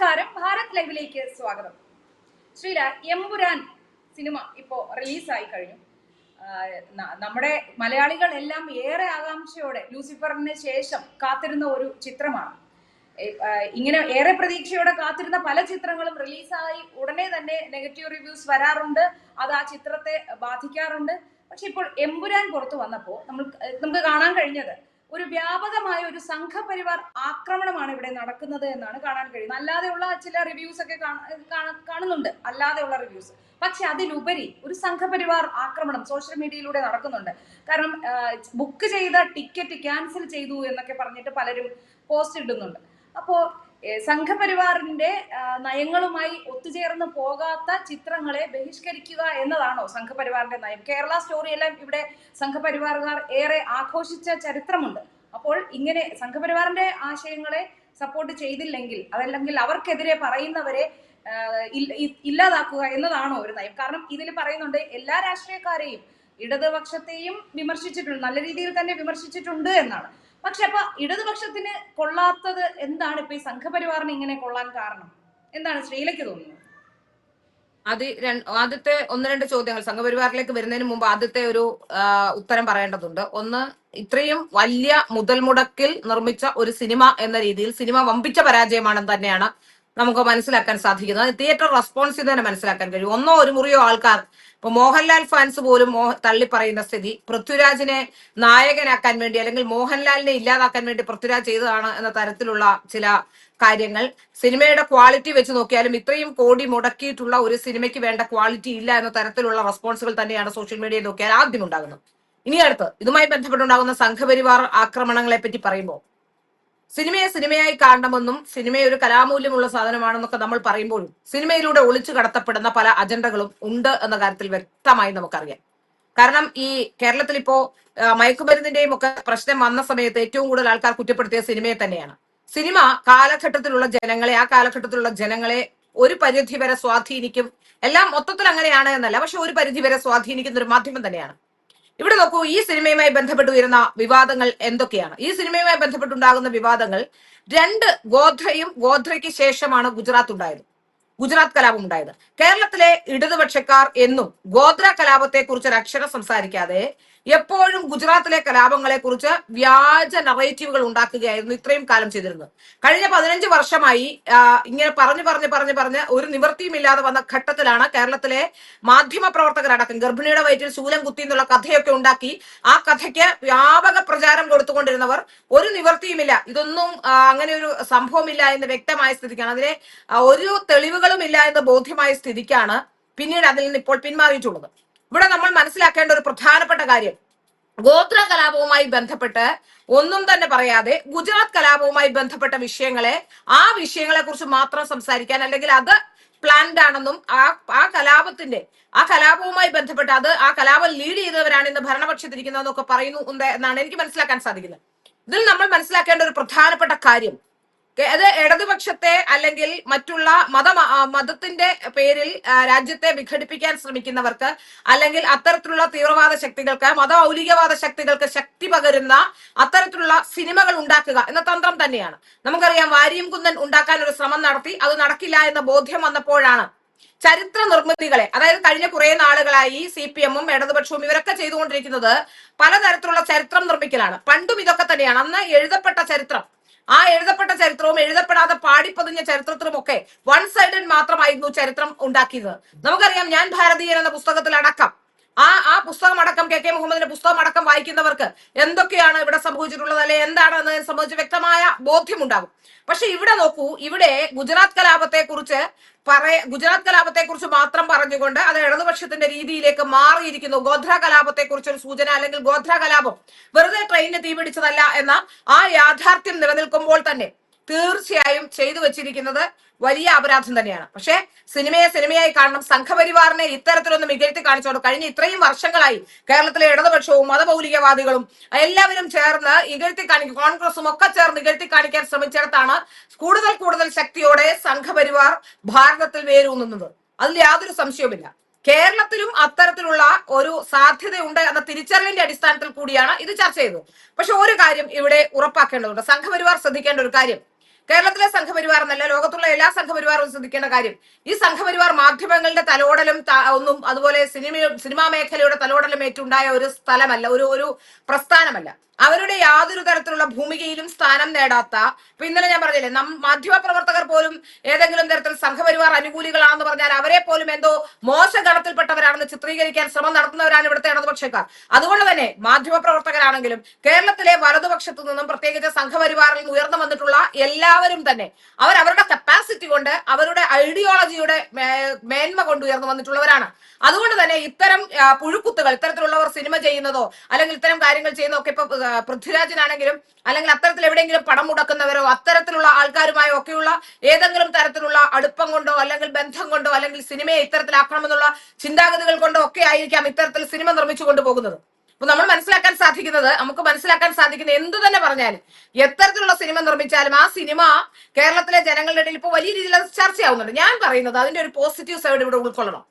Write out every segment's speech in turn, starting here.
നമസ്കാരം. ഭാരത് ലൈവിലേക്ക് സ്വാഗതം. ശ്രീലാൽ എമ്പുരാൻ സിനിമ ഇപ്പോ റിലീസായി കഴിഞ്ഞു. നമ്മുടെ മലയാളികൾ എല്ലാം ഏറെ ആകാംക്ഷയോടെ ലൂസിഫറിന് ശേഷം കാത്തിരുന്ന ഒരു ചിത്രമാണ്. ഇങ്ങനെ ഏറെ പ്രതീക്ഷയോടെ കാത്തിരുന്ന പല ചിത്രങ്ങളും റിലീസായി. ഉടനെ തന്നെ നെഗറ്റീവ് റിവ്യൂസ് വരാറുണ്ട്. അത് ആ ചിത്രത്തെ ബാധിക്കാറുണ്ട്. പക്ഷെ ഇപ്പോൾ എമ്പുരാൻ പുറത്തു വന്നപ്പോൾ നമ്മൾ നമുക്ക് കാണാൻ കഴിഞ്ഞത് ഒരു വ്യാപകമായ ഒരു സംഘപരിവാർ ആക്രമണമാണ് ഇവിടെ നടക്കുന്നത് എന്നാണ് കാണാൻ കഴിയുന്നത്. അല്ലാതെയുള്ള ചില റിവ്യൂസ് ഒക്കെ കാണ- കാണ- കാണുന്നുണ്ട്. അല്ലാതെയുള്ള റിവ്യൂസ് പക്ഷെ അതിലുപരി ഒരു സംഘപരിവാർ ആക്രമണം സോഷ്യൽ മീഡിയയിലൂടെ നടക്കുന്നുണ്ട്. കാരണം ബുക്ക് ചെയ്ത ടിക്കറ്റ് ക്യാൻസൽ ചെയ്തു എന്നൊക്കെ പറഞ്ഞിട്ട് പലരും പോസ്റ്റ് ഇടുന്നുണ്ട്. അപ്പോ ഏഹ്, സംഘപരിവാറിന്റെ നയങ്ങളുമായി ഒത്തുചേർന്ന് പോകാത്ത ചിത്രങ്ങളെ ബഹിഷ്കരിക്കുക എന്നതാണോ സംഘപരിവാറിന്റെ നയം? കേരള സ്റ്റോറിയെല്ലാം ഇവിടെ സംഘപരിവാറുകാർ ഏറെ ആഘോഷിച്ച ചരിത്രമുണ്ട്. അപ്പോൾ ഇങ്ങനെ സംഘപരിവാറിന്റെ ആശയങ്ങളെ സപ്പോർട്ട് ചെയ്തില്ലെങ്കിൽ അതല്ലെങ്കിൽ അവർക്കെതിരെ പറയുന്നവരെ ഇല്ലാതാക്കുക എന്നതാണോ ഒരു നയം? കാരണം ഇതിൽ പറയുന്നുണ്ട് എല്ലാ രാഷ്ട്രീയക്കാരെയും ഇടതുപക്ഷത്തെയും വിമർശിച്ചിട്ടുണ്ട് നല്ല രീതിയിൽ തന്നെ വിമർശിച്ചിട്ടുണ്ട് എന്നാണ്. പക്ഷെ അപ്പൊ ഇടതുപക്ഷത്തിന് കൊള്ളാത്തത് എന്താണ്? ഇപ്പൊ ഈ സംഘപരിവാറിന് ഇങ്ങനെ കൊള്ളാൻ കാരണം? എന്താണ് ശ്രീലയ്ക്ക് തോന്നുന്നത്? അത് ആദ്യത്തെ ഒന്ന് രണ്ട് ചോദ്യങ്ങൾ സംഘപരിവാറിലേക്ക് വരുന്നതിന് മുമ്പ് ആദ്യത്തെ ഒരു ഉത്തരം പറയേണ്ടതുണ്ട്. ഒന്ന് ഇത്രയും വലിയ മുതൽ മുടക്കിൽ നിർമ്മിച്ച ഒരു സിനിമ എന്ന രീതിയിൽ സിനിമ വമ്പിച്ച പരാജയമാണെന്ന് തന്നെയാണ് നമുക്ക് മനസ്സിലാക്കാൻ സാധിക്കുന്നത്. തിയേറ്റർ റെസ്പോൺസിൽ തന്നെ മനസ്സിലാക്കാൻ കഴിയും. ഒന്നോ ഒരു മുറിയോ ആൾക്കാർ. ഇപ്പൊ മോഹൻലാൽ ഫാൻസ് പോലും മോഹ തള്ളി പറയുന്ന സ്ഥിതി പൃഥ്വിരാജിനെ നായകനാക്കാൻ വേണ്ടി അല്ലെങ്കിൽ മോഹൻലാലിനെ ഇല്ലാതാക്കാൻ വേണ്ടി പൃഥ്വിരാജ് ചെയ്തതാണ് എന്ന തരത്തിലുള്ള ചില കാര്യങ്ങൾ. സിനിമയുടെ ക്വാളിറ്റി വെച്ച് നോക്കിയാലും ഇത്രയും കോടി മുടക്കിയിട്ടുള്ള ഒരു സിനിമയ്ക്ക് വേണ്ട ക്വാളിറ്റി ഇല്ല എന്ന തരത്തിലുള്ള റെസ്പോൺസുകൾ തന്നെയാണ് സോഷ്യൽ മീഡിയയിൽ നോക്കിയാൽ ആദ്യം ഉണ്ടാകുന്നത്. ഇനി അടുത്ത് ഇതുമായി ബന്ധപ്പെട്ടുണ്ടാകുന്ന സംഘപരിവാർ ആക്രമണങ്ങളെ പറ്റി പറയുമ്പോൾ സിനിമയെ സിനിമയായി കാണണമെന്നും സിനിമ ഒരു കലാമൂല്യമുള്ള സാധനമാണെന്നൊക്കെ നമ്മൾ പറയുമ്പോഴും സിനിമയിലൂടെ ഒളിച്ചു കടത്തപ്പെടുന്ന പല അജണ്ടകളും ഉണ്ട് എന്ന കാര്യത്തിൽ വ്യക്തമായി നമുക്കറിയാം. കാരണം ഈ കേരളത്തിൽ ഇപ്പോ മയക്കുമരുന്നിന്റെയും ഒക്കെ പ്രശ്നം വന്ന സമയത്ത് ഏറ്റവും കൂടുതൽ ആൾക്കാർ കുറ്റപ്പെടുത്തിയ സിനിമയെ തന്നെയാണ്. സിനിമ കാലഘട്ടത്തിലുള്ള ജനങ്ങളെ ആ കാലഘട്ടത്തിലുള്ള ജനങ്ങളെ ഒരു പരിധി വരെ സ്വാധീനിക്കും. എല്ലാം മൊത്തത്തിൽ അങ്ങനെയാണ് എന്നല്ല പക്ഷെ ഒരു പരിധി വരെ സ്വാധീനിക്കുന്ന ഒരു മാധ്യമം തന്നെയാണ്. ഇവിടെ നോക്കൂ ഈ സിനിമയുമായി ബന്ധപ്പെട്ട് ഉയരുന്ന വിവാദങ്ങൾ എന്തൊക്കെയാണ്? ഈ സിനിമയുമായി ബന്ധപ്പെട്ടുണ്ടാകുന്ന വിവാദങ്ങൾ രണ്ട് ഗോധ്രയും ഗോധ്രയ്ക്ക് ശേഷമാണ് ഗുജറാത്ത് ഉണ്ടായത്. ഗുജറാത്ത് കലാപം ഉണ്ടായത്. കേരളത്തിലെ ഇടതുപക്ഷക്കാർ എന്നും ഗോത്ര കലാപത്തെ കുറിച്ച് ഒരു അക്ഷരം സംസാരിക്കാതെ എപ്പോഴും ഗുജറാത്തിലെ കലാപങ്ങളെ കുറിച്ച് വ്യാജ നറേറ്റീവുകൾ ഉണ്ടാക്കുകയായിരുന്നു ഇത്രയും കാലം ചെയ്തിരുന്നത്. കഴിഞ്ഞ പതിനഞ്ച് വർഷമായി ഇങ്ങനെ പറഞ്ഞു പറഞ്ഞ് പറഞ്ഞ് പറഞ്ഞ് ഒരു നിവൃത്തിയുമില്ലാതെ വന്ന ഘട്ടത്തിലാണ് കേരളത്തിലെ മാധ്യമ പ്രവർത്തകരടക്കം ഗർഭിണിയുടെ വയറ്റിൽ ശൂലം കുത്തി എന്നുള്ള കഥയൊക്കെ ഉണ്ടാക്കി ആ കഥയ്ക്ക് വ്യാപക പ്രചാരം കൊടുത്തുകൊണ്ടിരുന്നവർ ഒരു നിവൃത്തിയുമില്ല. ഇതൊന്നും അങ്ങനെ ഒരു സംഭവമില്ല എന്ന് വ്യക്തമായ സ്ഥിതിക്കാണ്. അതിലെ ഒരു തെളിവുകളും ഇല്ല എന്ന് ബോധ്യമായ സ്ഥിതിക്കാണ് പിന്നീട് അതിൽ നിന്ന് ഇപ്പോൾ പിന്മാറിയിട്ടുള്ളത്. ഇവിടെ നമ്മൾ മനസ്സിലാക്കേണ്ട ഒരു പ്രധാനപ്പെട്ട കാര്യം. ഗോത്ര കലാപവുമായി ബന്ധപ്പെട്ട് ഒന്നും തന്നെ പറയാതെ ഗുജറാത്ത് കലാപവുമായി ബന്ധപ്പെട്ട വിഷയങ്ങളെ ആ വിഷയങ്ങളെ കുറിച്ച് മാത്രം സംസാരിക്കാൻ അല്ലെങ്കിൽ അത് പ്ലാൻഡ് ആണെന്നും ആ ആ കലാപത്തിന്റെ ആ കലാപവുമായി ബന്ധപ്പെട്ട് അത് ആ കലാപം ലീഡ് ചെയ്തവരാണ് ഇന്ന് ഭരണപക്ഷത്തിരിക്കുന്നതെന്നൊക്കെ പറയുന്നു എന്നാണ് എനിക്ക് മനസ്സിലാക്കാൻ സാധിക്കുന്നത്. ഇതിൽ നമ്മൾ മനസ്സിലാക്കേണ്ട ഒരു പ്രധാനപ്പെട്ട കാര്യം അത് ഇടതുപക്ഷത്തെ അല്ലെങ്കിൽ മറ്റുള്ള മത മതത്തിന്റെ പേരിൽ രാജ്യത്തെ വിഘടിപ്പിക്കാൻ ശ്രമിക്കുന്നവർക്ക് അല്ലെങ്കിൽ അത്തരത്തിലുള്ള തീവ്രവാദ ശക്തികൾക്ക് മത മൗലികവാദ ശക്തികൾക്ക് ശക്തി പകരുന്ന അത്തരത്തിലുള്ള സിനിമകൾ ഉണ്ടാക്കുക എന്ന തന്ത്രം തന്നെയാണ്. നമുക്കറിയാം വാരിയും കുന്നൻ ഉണ്ടാക്കാൻ ഒരു ശ്രമം നടത്തി അത് നടക്കില്ല എന്ന ബോധ്യം വന്നപ്പോഴാണ് ചരിത്ര നിർമ്മിതികളെ അതായത് കഴിഞ്ഞ കുറെ നാളുകളായി സി പി എമ്മും ഇടതുപക്ഷവും ഇവരൊക്കെ ചെയ്തുകൊണ്ടിരിക്കുന്നത് പലതരത്തിലുള്ള ചരിത്രം നിർമ്മിക്കലാണ്. പണ്ടും ഇതൊക്കെ തന്നെയാണ്. അന്ന് എഴുതപ്പെട്ട ചരിത്രം ആ എഴുതപ്പെട്ട ചരിത്രവും എഴുതപ്പെടാതെ പാടിപ്പതിഞ്ഞ ചരിത്രത്തിലും ഒക്കെ വൺ സൈഡൻ മാത്രമായിരുന്നു ചരിത്രം ഉണ്ടാക്കിയത്. നമുക്കറിയാം ഞാൻ ഭാരതീയൻ എന്ന പുസ്തകത്തിൽ അടക്കം ആ ആ പുസ്തകം അടക്കം കെ കെ മുഹമ്മദിന്റെ പുസ്തകം അടക്കം വായിക്കുന്നവർക്ക് എന്തൊക്കെയാണ് ഇവിടെ സംഭവിച്ചിട്ടുള്ളത്? അല്ലെ എന്താണ് എന്നതിനെ സംബന്ധിച്ച് വ്യക്തമായ ബോധ്യമുണ്ടാകും. പക്ഷെ ഇവിടെ നോക്കൂ ഇവിടെ ഗുജറാത്ത് കലാപത്തെ കുറിച്ച് പറയ ഗുജറാത്ത് കലാപത്തെ കുറിച്ച് മാത്രം പറഞ്ഞുകൊണ്ട് അത് ഇടതുപക്ഷത്തിന്റെ രീതിയിലേക്ക് മാറിയിരിക്കുന്നു. ഗോധ്ര കലാപത്തെ കുറിച്ച് ഒരു സൂചന അല്ലെങ്കിൽ ഗോധ്ര കലാപം വെറുതെ ട്രെയിനിന് തീപിടിച്ചതല്ല എന്ന ആ യാഥാർത്ഥ്യം നിലനിൽക്കുമ്പോൾ തന്നെ തീർച്ചയായും ചെയ്തു വെച്ചിരിക്കുന്നത് വലിയ അപരാധം തന്നെയാണ്. പക്ഷേ സിനിമയെ സിനിമയായി കാണണം സംഘപരിവാറിനെ ഇത്തരത്തിലൊന്നും ഇകഴ്ത്തി കാണിച്ചോളൂ കഴിഞ്ഞ ഇത്രയും വർഷങ്ങളായി കേരളത്തിലെ ഇടതുപക്ഷവും മതമൗലികവാദികളും എല്ലാവരും ചേർന്ന് ഇകഴ്ത്തി കാണിക്കും കോൺഗ്രസും ഒക്കെ ചേർന്ന് ഇകഴ്ത്തി കാണിക്കാൻ ശ്രമിച്ചിടത്താണ് കൂടുതൽ കൂടുതൽ ശക്തിയോടെ സംഘപരിവാർ ഭാരതത്തിൽ വേരൂന്നുന്നത്. അതിൽ യാതൊരു സംശയവുമില്ല. കേരളത്തിലും അത്തരത്തിലുള്ള ഒരു സാധ്യതയുണ്ട് എന്ന തിരിച്ചറിവിന്റെ അടിസ്ഥാനത്തിൽ കൂടിയാണ് ഇത് ചർച്ച ചെയ്തത്. പക്ഷെ ഒരു കാര്യം ഇവിടെ ഉറപ്പാക്കേണ്ടതുണ്ട്. സംഘപരിവാർ ശ്രദ്ധിക്കേണ്ട ഒരു കാര്യം. കേരളത്തിലെ സംഘപരിവാർ എന്നല്ല ലോകത്തുള്ള എല്ലാ സംഘപരിവാറും ശ്രദ്ധിക്കേണ്ട കാര്യം. ഈ സംഘപരിവാർ മാധ്യമങ്ങളുടെ തലോടലും ഒന്നും അതുപോലെ സിനിമ സിനിമാ മേഖലയുടെ തലോടലും ഏറ്റുണ്ടായ ഒരു സ്ഥലമല്ല ഒരു ഒരു പ്രസ്ഥാനമല്ല. അവരുടെ യാതൊരു തരത്തിലുള്ള ഭൂമികയിലും സ്ഥാനം നേടാത്ത ഇപ്പൊ ഇന്നലെ ഞാൻ പറഞ്ഞില്ലേ നം മാധ്യമ പ്രവർത്തകർ പോലും ഏതെങ്കിലും തരത്തിൽ സംഘപരിവാർ അനുകൂലികളാണെന്ന് പറഞ്ഞാൽ അവരെ പോലും എന്തോ മോശ ഗണത്തിൽപ്പെട്ടവരാണെന്ന് ചിത്രീകരിക്കാൻ ശ്രമം നടത്തുന്നവരാണ് ഇവിടുത്തെ ഇടതുപക്ഷക്കാർ. അതുകൊണ്ട് തന്നെ മാധ്യമപ്രവർത്തകരാണെങ്കിലും കേരളത്തിലെ വലതുപക്ഷത്തു നിന്നും പ്രത്യേകിച്ച് സംഘപരിവാറിൽ ഉയർന്നു വന്നിട്ടുള്ള എല്ലാവരും തന്നെ അവർ അവരുടെ കപ്പാസിറ്റി കൊണ്ട് അവരുടെ ഐഡിയോളജിയുടെ മേന്മ കൊണ്ട് ഉയർന്നു വന്നിട്ടുള്ളവരാണ്. അതുകൊണ്ട് തന്നെ ഇത്തരം പുഴുക്കുത്തുകൾ ഇത്തരത്തിലുള്ളവർ സിനിമ ചെയ്യുന്നതോ അല്ലെങ്കിൽ ഇത്തരം കാര്യങ്ങൾ ചെയ്യുന്നതൊക്കെ ഇപ്പൊ പൃഥ്വിരാജിനാണെങ്കിലും അല്ലെങ്കിൽ അത്തരത്തിൽ എവിടെയെങ്കിലും പണം മുടക്കുന്നവരോ അത്തരത്തിലുള്ള ആൾക്കാരുമായോ ഒക്കെയുള്ള ഏതെങ്കിലും തരത്തിലുള്ള അടുപ്പം കൊണ്ടോ അല്ലെങ്കിൽ ബന്ധം കൊണ്ടോ അല്ലെങ്കിൽ സിനിമയെ ഇത്തരത്തിലാക്കണമെന്നുള്ള ചിന്താഗതികൾ കൊണ്ടോ ഒക്കെ ആയിരിക്കാം ഇത്തരത്തിൽ സിനിമ നിർമ്മിച്ചു കൊണ്ടുപോകുന്നത് അപ്പൊ നമ്മൾ മനസ്സിലാക്കാൻ സാധിക്കുന്നത് നമുക്ക് മനസ്സിലാക്കാൻ സാധിക്കുന്ന എന്തു തന്നെ പറഞ്ഞാലും എത്തരത്തിലുള്ള സിനിമ നിർമ്മിച്ചാലും ആ സിനിമ കേരളത്തിലെ ജനങ്ങളുടെ ഇടയിൽ ഇപ്പോൾ വലിയ രീതിയിൽ ചർച്ചയാവുന്നുണ്ട്. ഞാൻ പറയുന്നത് അതിന്റെ ഒരു പോസിറ്റീവ് സൈഡ് ഇവിടെ ഉൾക്കൊള്ളണം.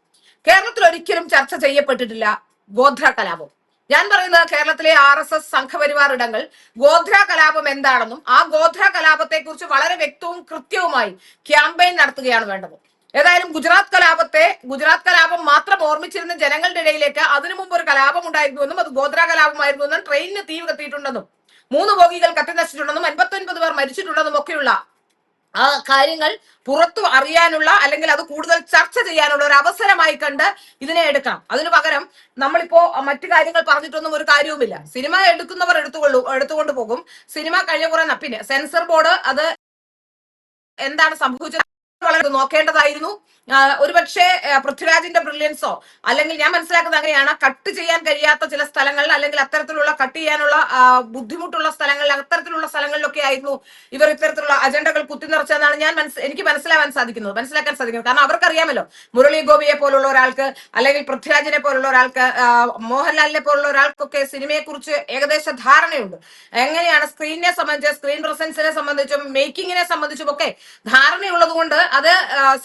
കേരളത്തിൽ ഒരിക്കലും ചർച്ച ചെയ്യപ്പെട്ടിട്ടില്ല ഗോത്ര കലാപം. ഞാൻ പറയുന്നത് കേരളത്തിലെ ആർ എസ് എസ് സംഘപരിവാർ ഇടങ്ങൾ ഗോത്ര കലാപം എന്താണെന്നും ആ ഗോത്ര കലാപത്തെ കുറിച്ച് വളരെ വ്യക്തവും കൃത്യവുമായി ക്യാമ്പയിൻ നടത്തുകയാണ് വേണ്ടത്. ഏതായാലും ഗുജറാത്ത് കലാപത്തെ ഗുജറാത്ത് കലാപം മാത്രം ഓർമ്മിച്ചിരുന്ന ജനങ്ങളുടെ ഇടയിലേക്ക് അതിനു മുമ്പ് ഒരു കലാപം ഉണ്ടായിരുന്നുവെന്നും അത് ഗോത്ര കലാപമായിരുന്നു എന്നും ട്രെയിനിന് തീ കത്തിയിട്ടുണ്ടെന്നും മൂന്ന് ബോഗികൾ അൻപത്തി ഒൻപത് പേർ മരിച്ചിട്ടുണ്ടെന്നും ഒക്കെയുള്ള ആ കാര്യങ്ങൾ പുറത്തു അറിയാനുള്ള അല്ലെങ്കിൽ അത് കൂടുതൽ ചർച്ച ചെയ്യാനുള്ള ഒരു അവസരമായി കണ്ട് ഇതിനെ എടുക്കണം അതിനു പകരം നമ്മളിപ്പോ മറ്റു കാര്യങ്ങൾ പറഞ്ഞിട്ടൊന്നും ഒരു കാര്യവുമില്ല. സിനിമ എടുക്കുന്നവർ എടുത്തുകൊള്ളു എടുത്തുകൊണ്ട് പോകും സിനിമ കഴിഞ്ഞ കുറെ പിന്നെ സെൻസർ ബോർഡ് അത് എന്താണ് സംഭവിച്ചത്? വളരെ നോക്കേണ്ടതായിരുന്നു. ഒരുപക്ഷെ പൃഥ്വിരാജിന്റെ ബ്രില്യൻസോ അല്ലെങ്കിൽ ഞാൻ മനസ്സിലാക്കുന്നത് അങ്ങനെയാണ്. കട്ട് ചെയ്യാൻ കഴിയാത്ത ചില സ്ഥലങ്ങൾ അല്ലെങ്കിൽ അത്തരത്തിലുള്ള കട്ട് ചെയ്യാനുള്ള ബുദ്ധിമുട്ടുള്ള സ്ഥലങ്ങൾ അത്തരത്തിലുള്ള സ്ഥലങ്ങളിലൊക്കെ ആയിരുന്നു ഇവർ ഇത്തരത്തിലുള്ള അജണ്ടകൾ കുത്തിനിറച്ചതെന്നാണ് ഞാൻ മനസ്സ് എനിക്ക് മനസ്സിലാവാൻ സാധിക്കുന്നത്. മനസ്സിലാക്കാൻ സാധിക്കുന്നത്. കാരണം അവർക്കറിയാമല്ലോ മുരളി ഗോപിയെ പോലുള്ള ഒരാൾക്ക് അല്ലെങ്കിൽ പൃഥ്വിരാജിനെ പോലുള്ള ഒരാൾക്ക് മോഹൻലാലിനെ പോലുള്ള ഒരാൾക്കൊക്കെ സിനിമയെക്കുറിച്ച് ഏകദേശ ധാരണയുണ്ട്. എങ്ങനെയാണ് സ്ക്രീനിനെ സംബന്ധിച്ച് സ്ക്രീൻ പ്രസൻസിനെ സംബന്ധിച്ചും മേക്കിങ്ങിനെ സംബന്ധിച്ചും ഒക്കെ ധാരണയുള്ളത് കൊണ്ട് അത്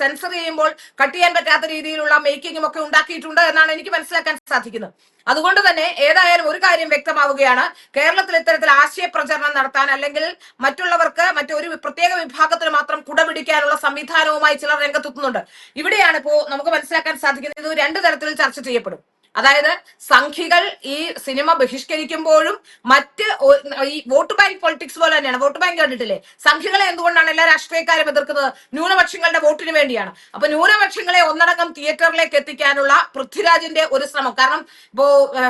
സെൻസർ ചെയ്യുമ്പോൾ കട്ട് ചെയ്യാൻ പറ്റാത്ത രീതിയിലുള്ള മേക്കിങ്ങും ഒക്കെ ഉണ്ടാക്കിയിട്ടുണ്ട് എന്നാണ് എനിക്ക് മനസ്സിലാക്കാൻ സാധിക്കുന്നത്. അതുകൊണ്ട് തന്നെ ഏതായാലും ഒരു കാര്യം വ്യക്തമാവുകയാണ്. കേരളത്തിൽ ഇത്തരത്തിൽ ആശയ പ്രചരണം നടത്താൻ അല്ലെങ്കിൽ മറ്റുള്ളവർക്ക് മറ്റൊരു പ്രത്യേക വിഭാഗത്തിന് മാത്രം കുടപിടിക്കാനുള്ള സംവിധാനവുമായി ചിലർ രംഗത്തെത്തുന്നുണ്ട്. ഇവിടെയാണ് ഇപ്പോ നമുക്ക് മനസ്സിലാക്കാൻ സാധിക്കുന്നത് ഇത് രണ്ട് തരത്തിൽ ചർച്ച ചെയ്യപ്പെടും. അതായത് സംഖ്യകൾ ഈ സിനിമ ബഹിഷ്കരിക്കുമ്പോഴും മറ്റ് ഈ വോട്ട് ബാങ്ക് പൊളിറ്റിക്സ് പോലെ തന്നെയാണ്. വോട്ട് ബാങ്ക് കണ്ടിട്ടില്ലേ? സംഖ്യകളെ എന്തുകൊണ്ടാണ് എല്ലാ രാഷ്ട്രീയക്കാരും എതിർക്കുന്നത്? ന്യൂനപക്ഷങ്ങളുടെ വോട്ടിന് വേണ്ടിയാണ്. അപ്പൊ ന്യൂനപക്ഷങ്ങളെ ഒന്നടങ്കം തിയേറ്ററിലേക്ക് എത്തിക്കാനുള്ള പൃഥ്വിരാജിന്റെ ഒരു ശ്രമം. കാരണം ഇപ്പോ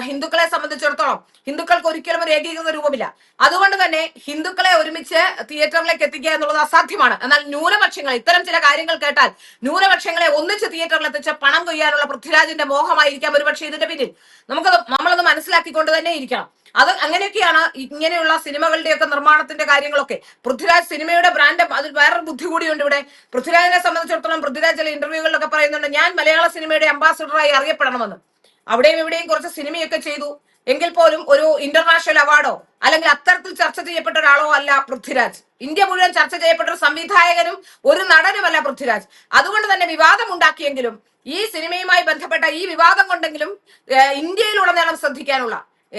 ഹിന്ദുക്കളെ സംബന്ധിച്ചിടത്തോളം ഹിന്ദുക്കൾക്ക് ഒരിക്കലും ഒരു ഏകീകൃത രൂപമില്ല. അതുകൊണ്ട് തന്നെ ഹിന്ദുക്കളെ ഒരുമിച്ച് തിയേറ്ററിലേക്ക് എത്തിക്കുക എന്നുള്ളത് അസാധ്യമാണ്. എന്നാൽ ന്യൂനപക്ഷങ്ങൾ ഇത്തരം ചില കാര്യങ്ങൾ കേട്ടാൽ ന്യൂനപക്ഷങ്ങളെ ഒന്നിച്ച് തിയേറ്ററിൽ എത്തിച്ച് പണം കൊയ്യാനുള്ള പൃഥ്വിരാജിന്റെ മോഹമായിരിക്കാം ഒരുപക്ഷെ ഇതിന്റെ പിന്നിൽ. നമുക്കത് നമ്മളത് മനസ്സിലാക്കിക്കൊണ്ട് തന്നെ ഇരിക്കണം. അത് അങ്ങനെയൊക്കെയാണ് ഇങ്ങനെയുള്ള സിനിമകളുടെയൊക്കെ നിർമ്മാണത്തിന്റെ കാര്യങ്ങളൊക്കെ. പൃഥ്വിരാജ് സിനിമയുടെ ബ്രാൻഡ് അതിൽ വേറൊരു ബുദ്ധി കൂടിയുണ്ട് ഇവിടെ. പൃഥ്വിരാജിനെ സംബന്ധിച്ചിടത്തോളം പൃഥ്വിരാജ് ചില ഇന്റർവ്യൂകളിലൊക്കെ പറയുന്നുണ്ട്. ഞാൻ മലയാള സിനിമയുടെ അംബാസിഡറായി അറിയപ്പെടണമെന്ന്. അവിടെയും ഇവിടെയും കുറച്ച് സിനിമയൊക്കെ ചെയ്തു. എങ്കിൽ പോലും ഒരു ഇന്റർനാഷണൽ അവാർഡോ അല്ലെങ്കിൽ അത്തരത്തിൽ ചർച്ച ചെയ്യപ്പെട്ട ഒരാളോ അല്ല പൃഥ്വിരാജ്. ഇന്ത്യ മുഴുവൻ ചർച്ച ചെയ്യപ്പെട്ട ഒരു സംവിധായകനും ഒരു നടനുമല്ല പൃഥ്വിരാജ്. അതുകൊണ്ട് തന്നെ വിവാദം ഉണ്ടാക്കിയെങ്കിലും ഈ സിനിമയുമായി ബന്ധപ്പെട്ട ഈ വിവാദം കൊണ്ടെങ്കിലും ഇന്ത്യയിലുടനീളം ശ്രദ്ധിക്കാനുള്ള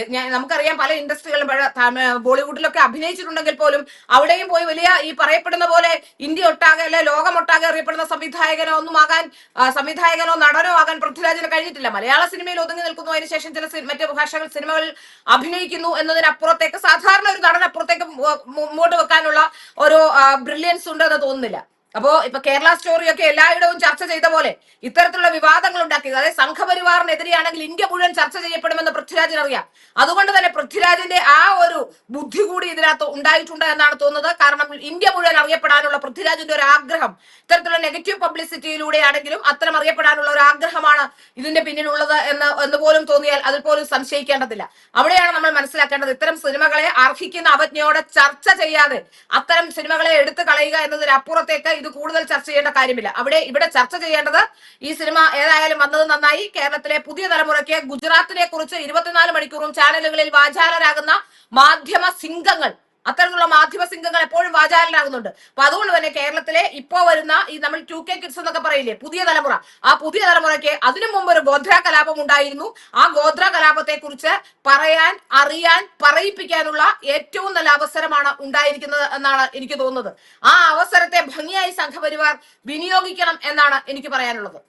ഞാൻ നമുക്കറിയാം പല ഇൻഡസ്ട്രികളിലും പല ബോളിവുഡിലൊക്കെ അഭിനയിച്ചിട്ടുണ്ടെങ്കിൽ പോലും അവിടെയും പോയി വലിയ ഈ പറയപ്പെടുന്ന പോലെ ഇന്ത്യ ഒട്ടാകെ അല്ലെ ലോകമൊട്ടാകെ അറിയപ്പെടുന്ന സംവിധായകനോ ഒന്നും ആകാൻ സംവിധായകനോ നടനോ ആകാൻ പൃഥ്വിരാജിന് കഴിഞ്ഞിട്ടില്ല. മലയാള സിനിമയിൽ ഒതുങ്ങി നിൽക്കുന്നു. അതിനുശേഷം ചില മറ്റു ഭാഷകൾ സിനിമകളിൽ അഭിനയിക്കുന്നു എന്നതിനപ്പുറത്തേക്ക് സാധാരണ ഒരു മു- മുമ്പോട്ട് വെക്കാനുള്ള ഒരു ബ്രില്യൻസ് ഉണ്ടെന്ന് തോന്നുന്നില്ല. അപ്പോ ഇപ്പൊ കേരള സ്റ്റോറി ഒക്കെ എല്ലായിടവും ചർച്ച ചെയ്ത പോലെ ഇത്തരത്തിലുള്ള വിവാദങ്ങൾ ഉണ്ടാക്കിയത്. അതായത് സംഘപരിവാറിനെതിരെയാണെങ്കിൽ ഇന്ത്യ മുഴുവൻ ചർച്ച ചെയ്യപ്പെടുമെന്ന് പൃഥ്വിരാജിന് അറിയാം. അതുകൊണ്ട് തന്നെ പൃഥ്വിരാജിന്റെ ആ ഒരു ബുദ്ധി കൂടി ഇതിനകത്ത് ഉണ്ടായിട്ടുണ്ട് എന്നാണ് തോന്നുന്നത്. കാരണം ഇന്ത്യ മുഴുവൻ അറിയപ്പെടാനുള്ള പൃഥ്വിരാജിന്റെ ഒരു ആഗ്രഹം ഇത്തരത്തിലുള്ള നെഗറ്റീവ് പബ്ലിസിറ്റിയിലൂടെ ആണെങ്കിലും അത്തരം അറിയപ്പെടാനുള്ള ഒരു ആഗ്രഹമാണ് ഇതിന്റെ പിന്നിലുള്ളത് എന്ന് എന്ന് പോലും തോന്നിയാൽ അതിൽ പോലും സംശയിക്കേണ്ടതില്ല. അവിടെയാണ് നമ്മൾ മനസ്സിലാക്കേണ്ടത് ഇത്തരം സിനിമകളെ അർഹിക്കുന്ന അവജ്ഞയോടെ ചർച്ച ചെയ്യാതെ അത്തരം സിനിമകളെ എടുത്തു കളയുക എന്നതിനപ്പുറത്തേക്ക് ഇത് കൂടുതൽ ചർച്ച ചെയ്യേണ്ട കാര്യമില്ല. അവിടെ ഇവിടെ ചർച്ച ചെയ്യേണ്ടത് ഈ സിനിമ ഏതായാലും വന്നത് നന്നായി. കേരളത്തിലെ പുതിയ തലമുറയ്ക്ക് ഗുജറാത്തിനെ കുറിച്ച് ഇരുപത്തിനാല് മണിക്കൂറും ചാനലുകളിൽ വാചാലരാകുന്ന മാധ്യമ സിംഗങ്ങൾ അത്തരത്തിലുള്ള മാധ്യമ സിംഗങ്ങൾ എപ്പോഴും വാചാലനാകുന്നുണ്ട് അപ്പൊ അതുകൊണ്ട് തന്നെ കേരളത്തിലെ ഇപ്പോ വരുന്ന ഈ നമ്മൾ ടു കെ കിഡ്സ് എന്നൊക്കെ പറയില്ലേ പുതിയ തലമുറ. ആ പുതിയ തലമുറയ്ക്ക് അതിനു മുമ്പ് ഒരു ഗോത്ര കലാപം ഉണ്ടായിരുന്നു. ആ ഗോത്ര കലാപത്തെ കുറിച്ച് പറയാൻ അറിയാൻ പറയിപ്പിക്കാനുള്ള ഏറ്റവും നല്ല അവസരമാണ് ഉണ്ടായിരിക്കുന്നത് എന്നാണ് എനിക്ക് തോന്നുന്നത്. ആ അവസരത്തെ ഭംഗിയായി സംഘപരിവാർ വിനിയോഗിക്കണം എന്നാണ് എനിക്ക് പറയാനുള്ളത്.